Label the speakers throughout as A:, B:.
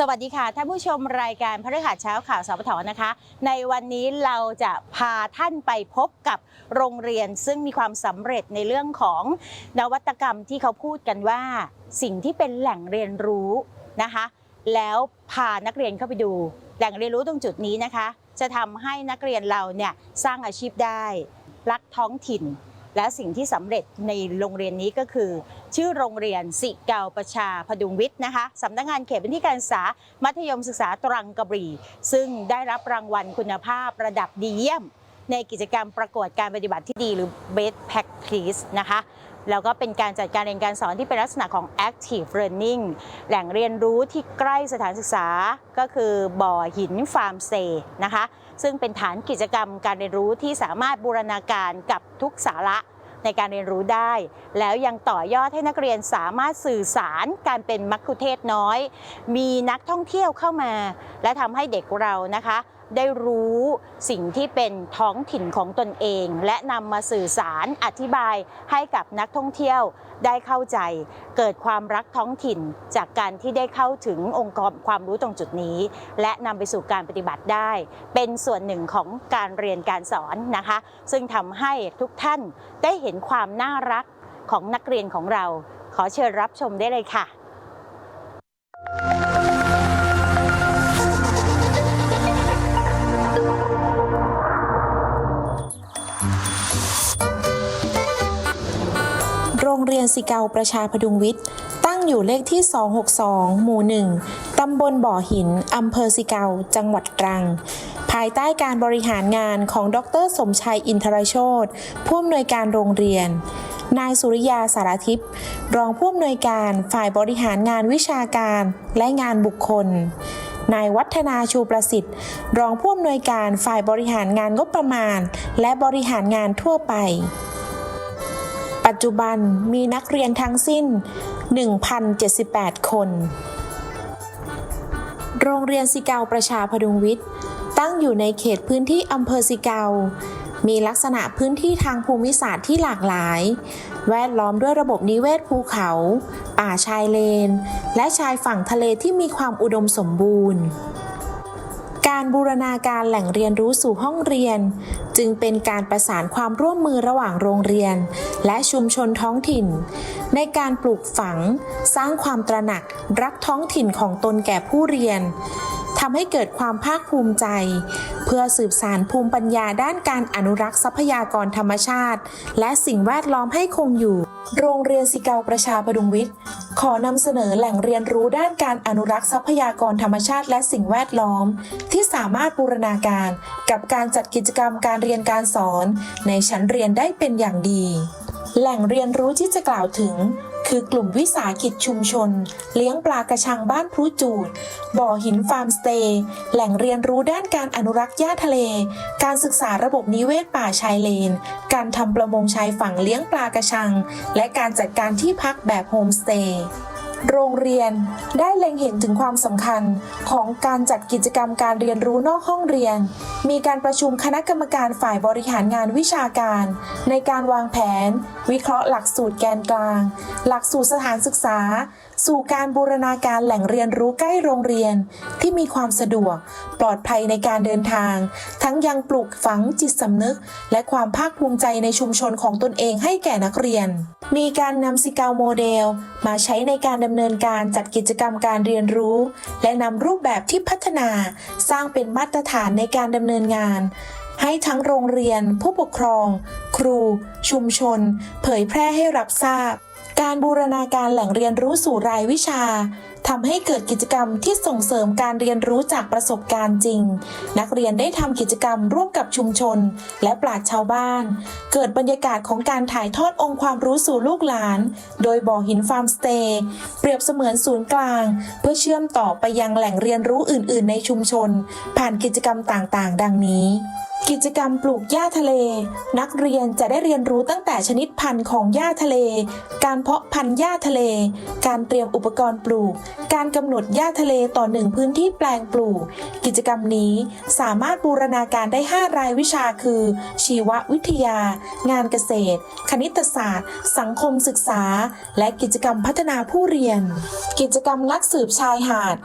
A: สวัสดีค่ะท่านผู้ชมรายการพฤหัสเช้าข่าวสปทนะคะ ในวันนี้เราจะพาท่านไปพบกับโรงเรียนซึ่งมีความสำเร็จในเรื่องของนวัตกรรมที่เขาพูดกันว่า สิ่งที่เป็นแหล่งเรียนรู้นะคะ แล้วพานักเรียนเข้าไปดู แหล่งเรียนรู้ตรงจุดนี้นะคะ จะทำให้นักเรียนเราเนี่ยสร้างอาชีพได้ รักท้องถิ่น และสิ่งที่สำเร็จในโรงเรียนนี้ก็คือ ชื่อโรงเรียนสิเกาประชาพดุงวิทย์นะคะสำนักงานเขตพื้นที่การศึกษา มัธยมศึกษาตรังกระบี่ ซึ่งได้รับรางวัลคุณภาพระดับดีเยี่ยม ในกิจกรรมประกวดการปฏิบัติที่ดีหรือ Best Practice นะคะแล้วก็เป็นการจัดการเรียนการสอนที่เป็นลักษณะของ Active Learning แหล่งเรียนรู้ที่ใกล้สถานศึกษาก็คือบ่อหินฟาร์มเซนะคะ ซึ่งเป็นฐานกิจกรรมการเรียนรู้ที่สามารถบูรณาการกับทุกสาระในการเรียนรู้ได้ แล้วยังต่อยอดให้นักเรียนสามารถสื่อสารการเป็นมัคคุเทศน้อย มีนักท่องเที่ยวเข้ามา และทำให้เด็กเรานะคะ ได้รู้สิ่งที่เป็นท้องถิ่นของตนเอง และนำมาสื่อสารอธิบายให้กับนักท่องเที่ยวได้เข้าใจ เกิดความรักท้องถิ่นจากการที่ได้เข้าถึงองค์กรความรู้ตรงจุดนี้ และนำไปสู่การปฏิบัติได้ เป็นส่วนหนึ่งของการเรียนการสอนนะคะ ซึ่งทำให้ทุกท่านได้เห็นความน่ารักของนักเรียนของเรา ขอเชิญรับชมได้เลยค่ะ
B: สิเกาประชาพดุงวิทย์ ตั้งอยู่เลขที่ 262 หมู่ 1 ตำบลบ่อหิน อำเภอสิเกา จังหวัดตรัง ภายใต้การบริหารงานของดรสมชัยอินทรโชตผู้อำนวยการโรงเรียน นายสุริยาสารทิพย์รองผู้อำนวยการฝ่ายบริหารงานวิชาการและงานบุคคลนายวัฒนาชูประสิทธิ์ รองผู้อำนวยการฝ่ายบริหารงานงบประมาณ และบริหารงานทั่วไป ปัจจุบันมีนักเรียนทั้งสิ้น 1,078 คน โรงเรียนสิเกาประชาพดุงวิทย์ ตั้งอยู่ในเขตพื้นที่อำเภอสิเกา มีลักษณะพื้นที่ทางภูมิศาสตร์ที่หลากหลาย แวดล้อมด้วยระบบนิเวศภูเขา ป่าชายเลน และชายฝั่งทะเลที่มีความอุดมสมบูรณ์ การบูรณาการแหล่งเรียนรู้สู่ห้องเรียน จึงเป็นการประสานความร่วมมือระหว่างโรงเรียน และชุมชนท้องถิ่น ในการปลูกฝัง สร้างความตระหนักรักท้องถิ่นของตนแก่ผู้เรียนทำให้เกิดความภาคภูมิใจ เพื่อสืบสานภูมิปัญญาด้านการอนุรักษ์ทรัพยากรธรรมชาติ และสิ่งแวดล้อมให้คงอยู่ โรงเรียนสิเกาประชาพดุงวิทย์ ขอนำเสนอแหล่งเรียนรู้ด้านการอนุรักษ์ทรัพยากรธรรมชาติและสิ่งแวดล้อม ที่สามารถบูรณาการกับการจัดกิจกรรมการเรียนการสอน ในชั้นเรียนได้เป็นอย่างดี แหล่งเรียนรู้ที่จะกล่าวถึง คือกลุ่มวิสาหกิจชุมชน เลี้ยงปลากระชังบ้านพรูจูด บ่อหินฟาร์มสเตย์แหล่งเรียนรู้ด้านการอนุรักษ์หญ้าทะเล การศึกษาระบบนิเวศป่าชายเลน การทำประมงชายฝั่งเลี้ยงปลากระชัง และการจัดการที่พักแบบโฮมสเตย์ โรงเรียนได้เล็งเห็นถึงความสำคัญของการจัดกิจกรรมการเรียนรู้นอกห้องเรียน มีการประชุมคณะกรรมการฝ่ายบริหารงานวิชาการ ในการวางแผน วิเคราะห์หลักสูตรแกนกลาง หลักสูตรสถานศึกษา สู่การบูรณาการแหล่งเรียนรู้ใกล้โรงเรียน ที่มีความสะดวก ปลอดภัยในการเดินทาง ทั้งยังปลูกฝังจิตสำนึก และความภาคภูมิใจในชุมชนของตนเองให้แก่นักเรียน มีการนำสิกาโมเดล มาใช้ในการดำเนินการจัดกิจกรรมการเรียนรู้ และนำรูปแบบที่พัฒนาสร้างเป็นมาตรฐานในการดำเนินงาน ให้ทั้งโรงเรียน ผู้ปกครอง ครู ชุมชน เผยแพร่ให้รับทราบ การบูรณาการแหล่งเรียนรู้สู่รายวิชา ทำให้เกิดกิจกรรมที่ส่งเสริมการเรียนรู้จากประสบการณ์จริง นักเรียนได้ทำกิจกรรมร่วมกับชุมชน และปราชชาวบ้าน เกิดบรรยากาศของการถ่ายทอดองค์ความรู้สู่ลูกหลาน โดยบ่อหินฟาร์มสเตย์เปรียบเสมือนศูนย์กลาง เพื่อเชื่อมต่อไปยังแหล่งเรียนรู้อื่น ๆ ในชุมชน ผ่านกิจกรรมต่างๆ ดังนี้กิจกรรมปลูกหญ้าทะเล นักเรียนจะได้เรียนรู้ตั้งแต่ชนิดพันธุ์ของหญ้าทะเล การเพาะพันธุ์หญ้าทะเล การเตรียมอุปกรณ์ปลูกการกำหนดหญ้าทะเลต่อหนึ่งพื้นที่แปลงปลูก กิจกรรมนี้สามารถบูรณาการได้ 5 รายวิชาคือ ชีววิทยา งานเกษตร คณิตศาสตร์ สังคมศึกษา และกิจกรรมพัฒนาผู้เรียน กิจกรรมนักสืบชายหาด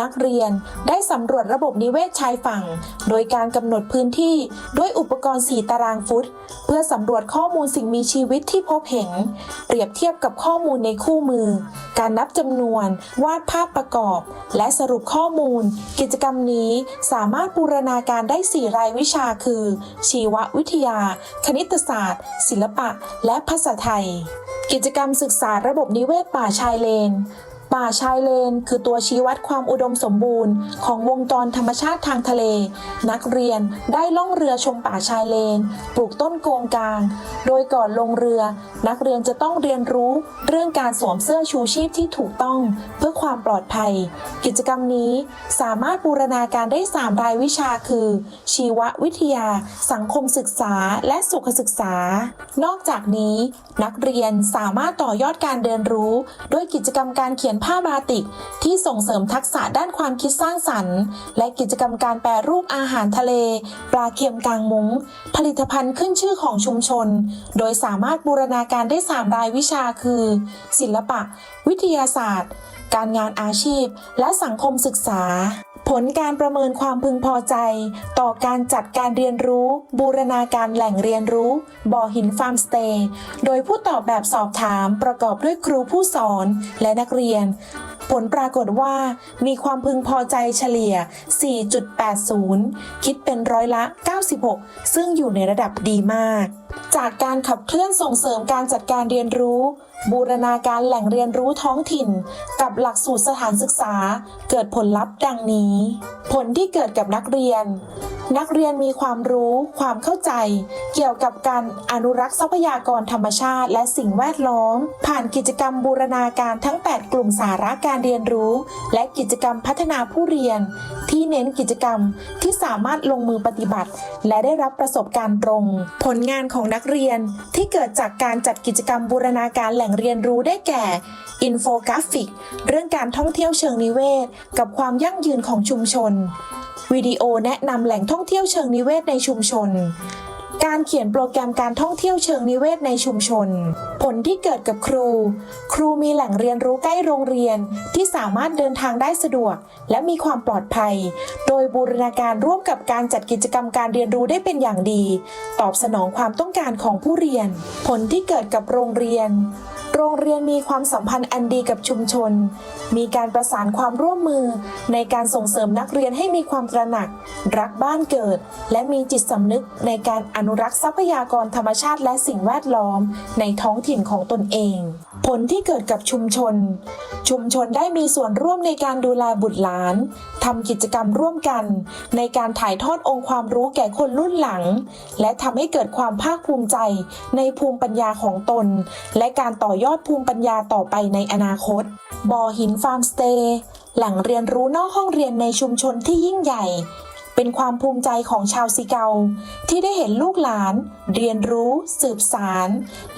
B: นักเรียนได้สำรวจระบบนิเวศชายฝั่ง โดยการกำหนดพื้นที่ด้วยอุปกรณ์ 4 ตารางฟุต เพื่อสำรวจข้อมูลสิ่งมีชีวิตที่พบเห็น เปรียบเทียบกับข้อมูลในคู่มือ การนับจำนวนว่าาดภาพประกอบ และสรุปข้อมูล กิจกรรมนี้สามารถบูรณาการได้ 4 รายวิชาคือ ชีววิทยา คณิตศาสตร์ ศิลปะ และภาษาไทย กิจกรรมศึกษาระบบนิเวศป่าชายเลน ป่าชายเลน คือตัวชี้วัดความอุดมสมบูรณ์ ของวงจรธรรมชาติทางทะเล นักเรียนได้ล่องเรือชมป่าชายเลน ปลูกต้นโกงกลาง โดยก่อนลงเรือ นักเรียนจะต้องเรียนรู้เรื่องการสวมเสื้อชูชีพที่ถูกต้องเพื่อความปลอดภัย กิจกรรมนี้สามารถบูรณาการได้ 3 รายวิชาคือ ชีววิทยา สังคมศึกษา และสุขศึกษา นอกจากนี้ นักเรียนสามารถต่อยอดการเรียนรู้ ด้วยกิจกรรมการเขียนผ้าบาติก ที่ส่งเสริมทักษะด้านความคิดสร้างสรรค์ และกิจกรรมการแปรรูปอาหารทะเล ปลาเค็มกลางมุง้ง ผลิตภัณฑ์ขึ้นชื่อของชุมชน โดยสามารถบูรณาการได้ 3 รายวิชาคือ ศิลปะ วิทยาศาสตร์ การงานอาชีพ และสังคมศึกษา ผลการประเมินความพึงพอใจ ต่อการจัดการเรียนรู้ บูรณาการแหล่งเรียนรู้ บ่อหินฟาร์มสเตย์ โดยผู้ตอบแบบสอบถามประกอบด้วยครูผู้สอนและนักเรียน ผลปรากฏว่ามีความพึงพอใจเฉลี่ย 4.80 คิดเป็นร้อยละ 96 ซึ่งอยู่ในระดับดีมาก จากการขับเคลื่อนส่งเสริมการจัดการเรียนรู้ บูรณาการแหล่งเรียนรู้ท้องถิ่น กับหลักสูตรสถานศึกษา เกิดผลลัพธ์ดังนี้ ผลที่เกิดกับนักเรียนนักเรียนมีความรู้ ความเข้าใจ เกี่ยวกับการอนุรักษ์ทรัพยากรธรรมชาติ และสิ่งแวดล้อม ผ่านกิจกรรมบูรณาการทั้ง 8 กลุ่มสาระการการเรียนรู้ และกิจกรรมพัฒนาผู้เรียน ที่เน้นกิจกรรมที่สามารถลงมือปฏิบัติ และได้รับประสบการณ์ตรง ผลงานของนักเรียนที่เกิดจากการจัดกิจกรรมบูรณาการแหล่งเรียนรู้ได้แก่อินโฟกราฟิก เรื่องการท่องเที่ยวเชิงนิเวศ กับความยั่งยืนของชุมชนวิดีโอแนะนำแหล่งท่องเที่ยวเชิงนิเวศในชุมชน การเขียนโปรแกรมการท่องเที่ยวเชิงนิเวศในชุมชน ผลที่เกิดกับครู ครูมีแหล่งเรียนรู้ใกล้โรงเรียนที่สามารถเดินทางได้สะดวก และมีความปลอดภัย โดยบูรณาการร่วมกับการจัดกิจกรรมการเรียนรู้ได้เป็นอย่างดี ตอบสนองความต้องการของผู้เรียน ผลที่เกิดกับโรงเรียน โรงเรียนมีความสัมพันธ์อันดีกับชุมชน มีการประสานความร่วมมือ ในการส่งเสริมนักเรียนให้มีความตระหนัก รักบ้านเกิด และมีจิตสำนึกในการอนุรักษ์ทรัพยากรธรรมชาติและสิ่งแวดล้อม ในท้องถิ่นของตนเอง ผลที่เกิดกับชุมชน ชุมชนได้มีส่วนร่วมในการดูแลบุตรหลานทำกิจกรรมร่วมกัน ในการถ่ายทอดองค์ความรู้แก่คนรุ่นหลัง และทำให้เกิดความภาคภูมิใจ ในภูมิปัญญาของตน และการต่อยยอดภูมิปัญญาต่อไปในอนาคต บ่อหินฟาร์มสเตย์แหล่งเรียนรู้นอกห้องเรียนในชุมชนที่ยิ่งใหญ่ เป็นความภูมิใจของชาวซีเกา ที่ได้เห็นลูกหลาน เรียนรู้ สืบสาร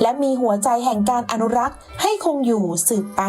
B: และมีหัวใจแห่งการอนุรักษ์ให้คงอยู่สืบไป